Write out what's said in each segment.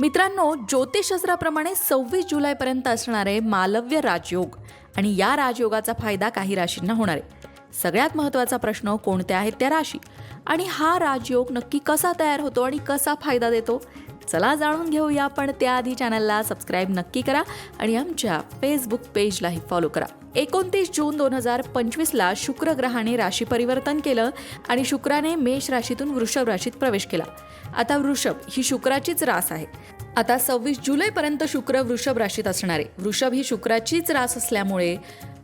मित्रांनो ज्योतिषशास्त्राप्रमाणे सव्वीस जुलैपर्यंत असणारे मालव्य राजयोग आणि या राजयोगाचा फायदा काही राशींना होणार आहे. सगळ्यात महत्त्वाचा प्रश्न कोणत्या आहेत त्या राशी? आणि हा राजयोग नक्की कसा तयार होतो आणि कसा फायदा देतो? चला जाणून घेऊया पण त्याआधी चॅनलला सबस्क्राईब नक्की करा आणि आमच्या फेसबुक पेजलाही फॉलो करा. एकोणतीस जून दोन हजार पंचवीसला शुक्र ग्रहाने राशी परिवर्तन केलं आणि शुक्राने मेष राशीतून वृषभ राशीत प्रवेश केला. आता वृषभ ही शुक्राचीच रास आहे. आता सव्वीस जुलैपर्यंत शुक्र वृषभ राशीत असणारे. वृषभ ही शुक्राचीच रास असल्यामुळे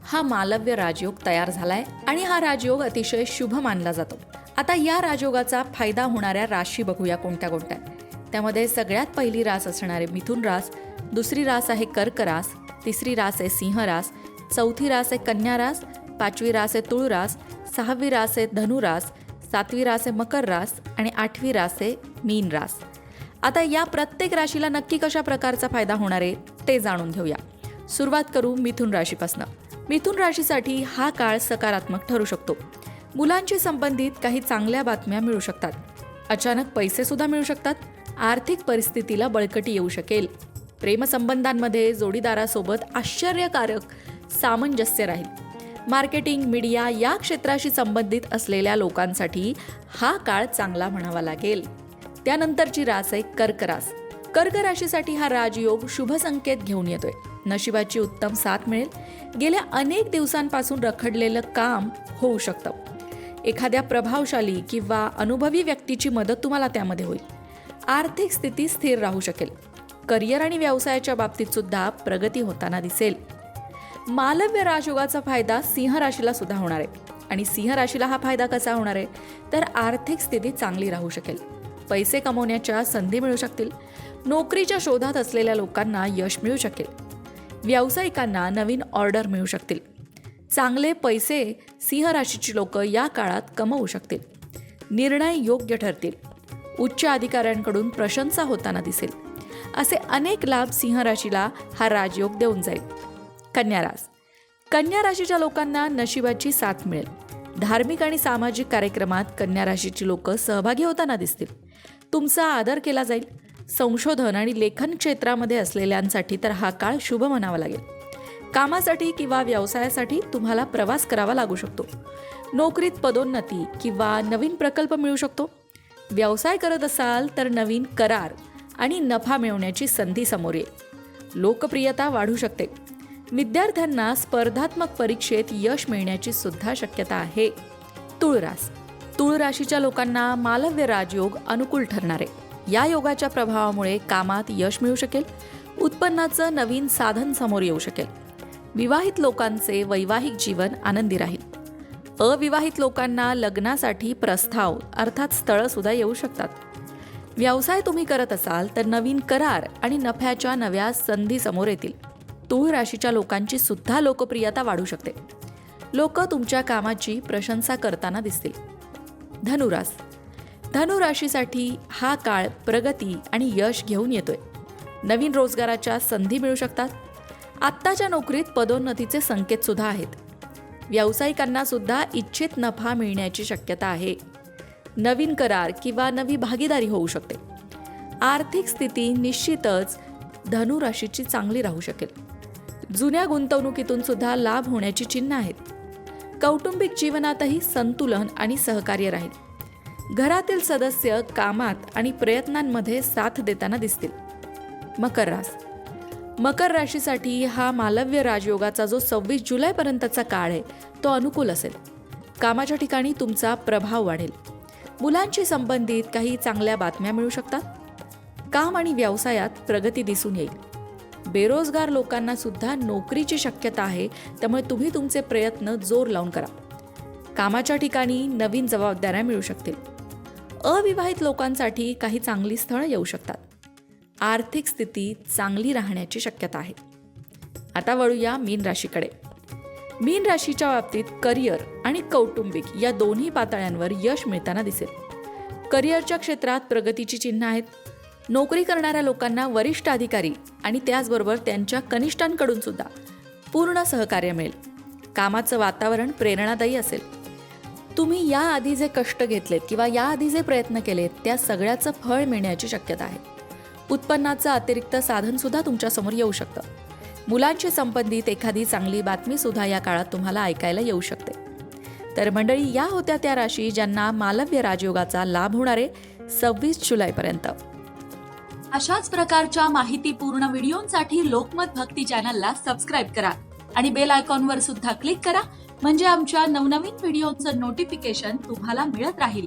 हा मालव्य राजयोग तयार झालाय आणि हा राजयोग अतिशय शुभ मानला जातो. आता या राजयोगाचा फायदा होणाऱ्या राशी बघूया कोणत्या कोणत्या. त्यामध्ये सगळ्यात पहिली रास असणारे मिथुन रास दुसरी रास आहे कर्क रास तिसरी रास आहे सिंह रास चौथी रास आहे कन्या रास पाचवी रास आहे तुळ रास सहावी रास आहे धनुरास सातवी रास आहे मकर रास आणि आठवी रास आहे मीन रास. आता या प्रत्येक राशीला नक्की कशा प्रकारचा फायदा होणार आहे ते जाणून घेऊया. सुरुवात करू मिथुन राशीपासनं. मिथुन राशीसाठी हा काळ सकारात्मक ठरू शकतो. मुलांशी संबंधित काही चांगल्या बातम्या मिळू शकतात. अचानक पैसे सुद्धा मिळू शकतात. आर्थिक परिस्थितीला बळकटी येऊ शकेल. प्रेमसंबंधांमध्ये जोडीदारासोबत आश्चर्यकारक सामंजस्य राहील. मार्केटिंग मीडिया या क्षेत्राशी संबंधित असलेल्या लोकांसाठी हा काळ चांगला म्हणावा लागेल. त्यानंतरची रास आहे कर्क रास कर्क राशीसाठी हा राजयोग शुभ संकेत घेऊन येतोय. नशिबाची उत्तम साथ मिळेल. गेल्या अनेक दिवसांपासून रखडलेलं काम होऊ शकतं. एखाद्या प्रभावशाली किंवा अनुभवी व्यक्तीची मदत तुम्हाला त्यामध्ये होईल. आर्थिक स्थिती स्थिर राहू शकेल. करिअर आणि व्यवसायाच्या बाबतीत सुद्धा प्रगती होताना दिसेल. मालव्य राजयोगाचा फायदा सिंह राशीला सुद्धा होणार आहे. आणि सिंह राशीला हा फायदा कसा होणार आहे? तर आर्थिक स्थिती चांगली राहू शकेल. पैसे कमवण्याच्या संधी मिळू शकतील. नोकरीच्या शोधात असलेल्या लोकांना यश मिळू शकेल. व्यावसायिकांना नवीन ऑर्डर मिळू शकतील. चांगले पैसे सिंह राशीची लोक या काळात कमवू शकतील. निर्णय योग्य ठरतील. उच्च अधिकाऱ्यांकडून प्रशंसा होताना दिसेल. असे अनेक लाभ सिंहराशीला हा राजयोग देऊन जाईल. कन्या रास कन्या राशीच्या लोकांना नशिबाची साथ मिळेल. धार्मिक आणि सामाजिक कार्यक्रमात कन्या राशीची लोक सहभागी होताना दिसतील. तुमचा आदर केला जाईल. संशोधन आणि लेखन क्षेत्रामध्ये असलेल्यांसाठी तर हा काळ शुभ म्हणावा लागेल. कामासाठी किंवा व्यवसायासाठी तुम्हाला प्रवास करावा लागू शकतो. नोकरीत पदोन्नती किंवा नवीन प्रकल्प मिळू शकतो. व्यवसाय करत असाल तर नवीन करार आणि नफा मिळवण्याची संधी समोर येईल. लोकप्रियता वाढू शकते. विद्यार्थ्यांना स्पर्धात्मक परीक्षेत यश मिळण्याची सुद्धा शक्यता आहे. तुळरास तुळ राशीच्या लोकांना मालव्य राजयोग अनुकूल ठरणार आहे. या योगाच्या प्रभावामुळे कामात यश मिळू शकेल. उत्पन्नाचं नवीन साधन समोर येऊ शकेल. विवाहित लोकांचे वैवाहिक जीवन आनंदी राहील. अविवाहित लोकांना लग्नासाठी प्रस्ताव अर्थात स्थळं सुद्धा येऊ शकतात. व्यवसाय तुम्ही करत असाल तर नवीन करार आणि नफ्याच्या नव्या संधी समोर येतील. तूळ राशीच्या लोकांची सुद्धा लोकप्रियता वाढू शकते. लोक तुमच्या कामाची प्रशंसा करताना दिसतील. धनुरास. धनुराशीसाठी हा काळ प्रगती आणि यश घेऊन येतोय. नवीन रोजगाराच्या संधी मिळू शकतात. आत्ताच्या नोकरीत पदोन्नतीचे संकेत सुद्धा आहेत. व्यावसायिकांना सुद्धा इच्छित नफा मिळण्याची शक्यता आहे. नवीन करार किंवा नवी भागीदारी होऊ शकते. आर्थिक स्थिती निश्चितच धनुराशीची चांगली राहू शकेल. जुन्या गुंतवणुकीतून सुद्धा लाभ होण्याची चिन्ह आहेत. कौटुंबिक जीवनातही संतुलन आणि सहकार्य राहील. घरातील सदस्य कामात आणि प्रयत्नांमध्ये साथ देताना दिसतील. मकर रास. मकर राशीसाठी हा मालव्य राजयोगाचा जो सव्वीस जुलैपर्यंतचा काळ आहे तो अनुकूल असेल. कामाच्या ठिकाणी तुमचा प्रभाव वाढेल. मुलांशी संबंधित काही चांगल्या बातम्या मिळू शकतात. काम आणि व्यवसायात प्रगती दिसून येईल. बेरोजगार लोकांना सुद्धा नोकरीची शक्यता आहे त्यामुळे तुम्ही तुमचे प्रयत्न जोर लावून करा. कामाच्या ठिकाणी नवीन जबाबदाऱ्या मिळू शकतील. अविवाहित लोकांसाठी काही चांगली स्थळं येऊ शकतात. आर्थिक स्थिती चांगली राहण्याची शक्यता आहे. आता वळूया मीन राशीकडे. मीन राशीच्या बाबतीत करिअर आणि कौटुंबिक या दोन्ही पातळ्यांवर यश मिळताना दिसेल. करिअरच्या क्षेत्रात प्रगतीची चिन्ह आहेत. नोकरी करणाऱ्या लोकांना वरिष्ठ अधिकारी आणि त्याचबरोबर त्यांच्या कनिष्ठांकडून सुद्धा पूर्ण सहकार्य मिळेल. कामाचं वातावरण प्रेरणादायी असेल. तुम्ही याआधी जे कष्ट घेतलेत किंवा याआधी जे प्रयत्न केलेत त्या सगळ्याचं फळ मिळण्याची शक्यता आहे. उत्पन्नाचं अतिरिक्त साधन सुद्धा तुमच्यासमोर येऊ शकतं. मुलांशी संबंधित एखादी चांगली बातमी सुद्धा या काळात तुम्हाला ऐकायला येऊ शकते. तर मंडळी या होत्या त्या राशी ज्यांना मालव्य राजयोगाचा लाभ होणार आहे सव्वीस जुलैपर्यंत. अशाच प्रकारच्या माहितीपूर्ण व्हिडिओंसाठी लोकमत भक्ती चॅनलला सबस्क्राईब करा आणि बेल आयकॉनवर सुद्धा क्लिक करा म्हणजे आमच्या नवनवीन व्हिडिओचं नोटिफिकेशन तुम्हाला मिळत राहील.